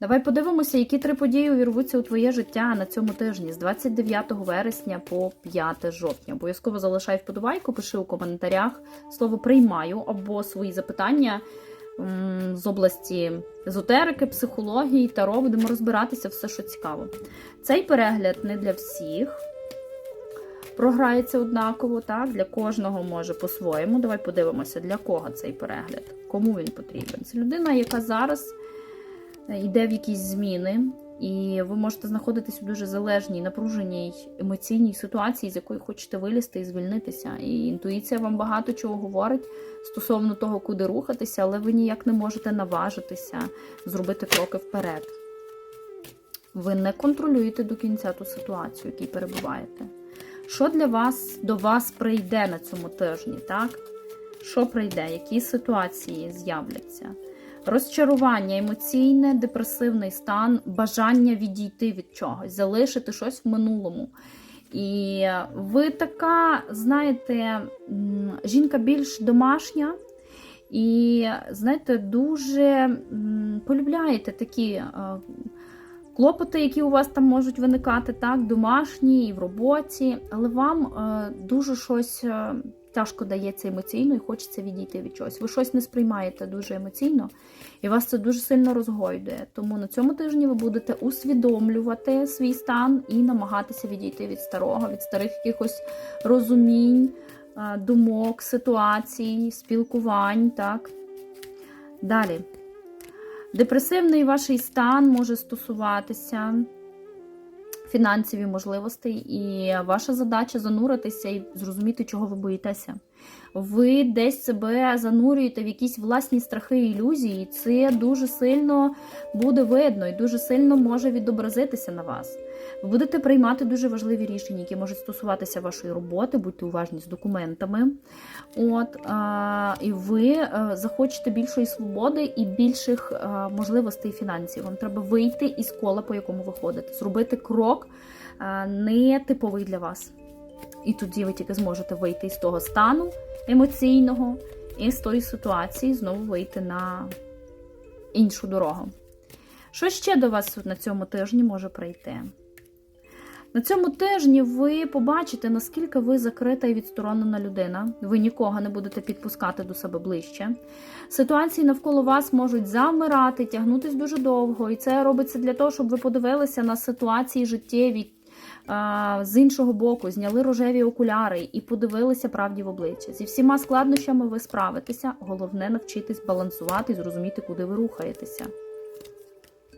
Давай подивимося, які три події увірвуться у твоє життя на цьому тижні з 29 вересня по 5 жовтня. Обов'язково залишай вподобайку, пиши у коментарях слово приймаю або свої запитання з області езотерики, психології, таро. Будемо розбиратися все, що цікаво. Цей перегляд не для всіх. Програється однаково, так? Для кожного може по-своєму. Давай подивимося, для кого цей перегляд, кому він потрібен. Це людина, яка зараз йде в якісь зміни, і ви можете знаходитись у дуже залежній, напруженій емоційній ситуації, з якої хочете вилізти і звільнитися. І інтуїція вам багато чого говорить стосовно того, куди рухатися, але ви ніяк не можете наважитися зробити кроки вперед. Ви не контролюєте до кінця ту ситуацію, в якій перебуваєте. Що для вас до вас прийде на цьому тижні, так? Що прийде, які ситуації з'являться? Розчарування, емоційне, депресивний стан, бажання відійти від чогось, залишити щось в минулому. І ви така, знаєте, жінка більш домашня, і, знаєте, дуже полюбляєте такі е, клопоти, які у вас там можуть виникати, так, домашні і в роботі, але вам е, дуже щось. Тяжко дається емоційно і хочеться відійти від чогось. Ви щось не сприймаєте дуже емоційно, і вас це дуже сильно розгойдує. Тому на цьому тижні ви будете усвідомлювати свій стан і намагатися відійти від старого, від старих якихось розумінь, е, думок, ситуацій, спілкувань. Так? Далі. Депресивний ваш стан може стосуватися фінансові можливості, і ваша задача зануритися і зрозуміти, чого ви боїтеся. Ви десь себе занурюєте в якісь власні страхи і ілюзії, і це дуже сильно буде видно і дуже сильно може відобразитися на вас. Ви будете приймати дуже важливі рішення, які можуть стосуватися вашої роботи, будьте уважні з документами. От, а, і ви а, захочете більшої свободи і більших а, можливостей фінансів. Вам треба вийти із кола, по якому ви ходите, зробити крок а, не типовий для вас. І тоді ви тільки зможете вийти із того стану емоційного і з тої ситуації знову вийти на іншу дорогу. Що ще до вас на цьому тижні може прийти? На цьому тижні ви побачите, наскільки ви закрита і відсторонена людина. Ви нікого не будете підпускати до себе ближче. Ситуації навколо вас можуть замирати, тягнутись дуже довго, і це робиться для того, щоб ви подивилися на ситуації життєві з іншого боку, зняли рожеві окуляри і подивилися правді в обличчя. Зі всіма складнощами ви справитеся. Головне навчитись балансувати і зрозуміти, куди ви рухаєтеся.